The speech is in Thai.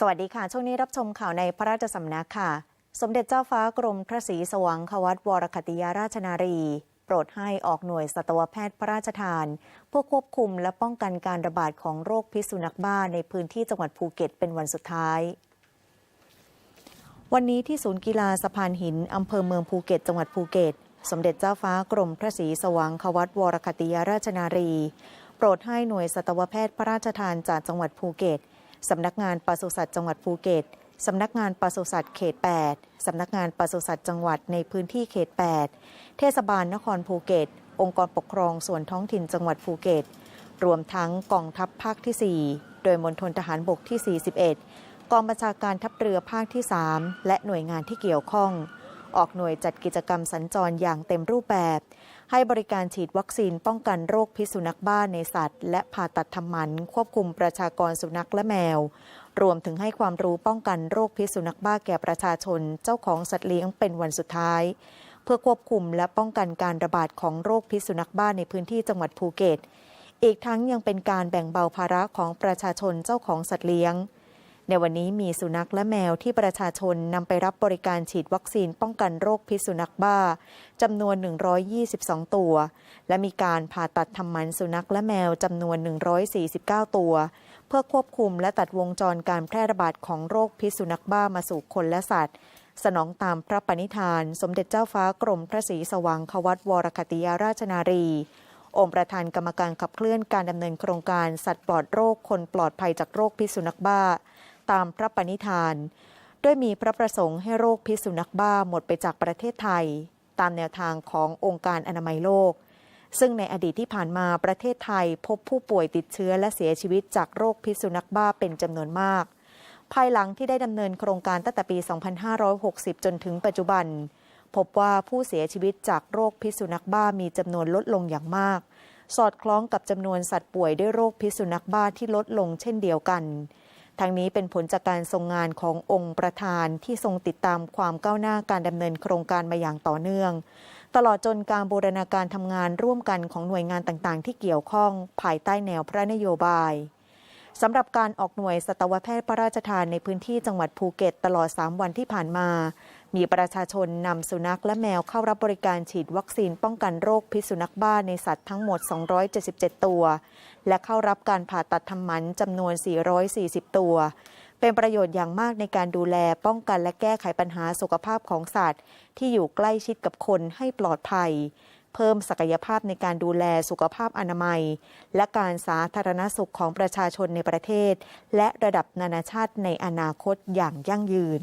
สวัสดีค่ะ ช่วงนี้รับชมข่าวในพระราชสำนักค่ะ สมเด็จเจ้าฟ้ากรมพระศรีสว่างควัตวรคติยาราชนารี โปรดให้ออกหน่วยสัตวแพทย์พระราชทาน เพื่อควบคุมและป้องกันการระบาดของโรคพิษสุนัขบ้าในพื้นที่จังหวัดภูเก็ตเป็นวันสุดท้ายวันนี้ที่ศูนย์กีฬาสะพานหิน อำเภอเมืองภูเก็ต จังหวัดภูเก็ต สมเด็จเจ้าฟ้ากรมพระศรีสว่างควัตวรคติยาราชนารี โปรดให้หน่วยสัตวแพทย์พระราชทานจากจังหวัดภูเก็ต สำนักงานปศุสัตว์จังหวัดภูเก็ตสำนักงานปศุสัตว์เขต 8 สำนักงานปศุสัตว์จังหวัดในพื้นที่เขต 8 เทศบาลนครภูเก็ต องค์กรปกครองส่วนท้องถิ่นจังหวัดภูเก็ต รวมทั้งกองทัพภาคที่ 4 โดยมณฑลทหารบกที่ 41 กองบัญชาการทัพเรือภาคที่ 3 และหน่วยงานที่เกี่ยวข้อง ออกหน่วยจัดกิจกรรมสัญจรอย่างเต็มรูปแบบ ให้บริการฉีดวัคซีนป้องกันโรคพิษสุนัขบ้าในสัตว์ และผ่าตัดทำหมัน ควบคุมประชากรสุนัขและแมว รวมถึงให้ความรู้ป้องกันโรคพิษสุนัขบ้าแก่ประชาชน เจ้าของสัตว์เลี้ยงเป็นวันสุดท้าย เพื่อควบคุมและป้องกันการระบาดของโรคพิษสุนัขบ้าในพื้นที่จังหวัดภูเก็ต อีกทั้งยังเป็นการแบ่งเบาภาระของประชาชนเจ้าของสัตว์เลี้ยง ในวันนี้มีสุนัขและแมวที่ประชาชนนำไปรับบริการฉีดวัคซีนป้องกันโรคพิษสุนัขบ้าจำนวน 122 ตัว และมีการผ่าตัดทำหมันสุนัขและแมวจำนวน 149 ตัว เพื่อควบคุมและตัดวงจรการแพร่ระบาดของโรคพิษสุนัขบ้ามาสู่คนและสัตว์ สนองตามพระปณิธาน สมเด็จเจ้าฟ้ากรมพระศรีสว่างควัตวรคติยาราชนารีองค์ประธานกรรมการขับเคลื่อนการดำเนินโครงการสัตว์ปลอดโรคคนปลอดภัยจากโรคพิษสุนัขบ้า ตามพระปณิธาน ด้วยมีพระประสงค์ให้โรคพิษสุนัขบ้าหมดไปจากประเทศไทย ตามแนวทางขององค์การอนามัยโลก ซึ่งในอดีตที่ผ่านมาประเทศไทยพบผู้ป่วยติดเชื้อและเสียชีวิตจากโรคพิษสุนัขบ้าเป็นจำนวนมาก ภายหลังที่ได้ดำเนินโครงการตั้งแต่ปี 2560 จนถึงปัจจุบัน พบว่าผู้เสียชีวิตจากโรคพิษสุนัขบ้ามีจำนวนลดลงอย่างมากสอดคล้องกับจำนวนสัตว์ป่วยด้วยโรคพิษสุนัขบ้าที่ลดลงเช่นเดียวกัน ทั้งนี้เป็นผลจากการทรงงานขององค์ประธานที่ทรงติดตามความก้าวหน้าการดำเนินโครงการมาอย่างต่อเนื่อง ตลอดจนการบูรณาการทำงานร่วมกันของหน่วยงานต่างๆ ที่เกี่ยวข้องภายใต้แนวพระนโยบายสำหรับการออกหน่วยสัตวแพทย์พระราชทานในพื้นที่จังหวัดภูเก็ตตลอด 3 วันที่ผ่านมา มีประชาชนนำสุนัขและแมวเข้ารับบริการฉีดวัคซีนป้องกันโรคพิษสุนัขบ้าในสัตว์ทั้งหมด 277 ตัว และเข้ารับการผ่าตัดทำหมันจำนวน 440 ตัว เป็นประโยชน์อย่างมากในการดูแลป้องกันและแก้ไขปัญหาสุขภาพของสัตว์ ที่อยู่ใกล้ชิดกับคนให้ปลอดภัย เพิ่มศักยภาพในการดูแลสุขภาพอนามัย และการสาธารณสุขของประชาชนในประเทศ และระดับนานาชาติในอนาคตอย่างยั่งยืน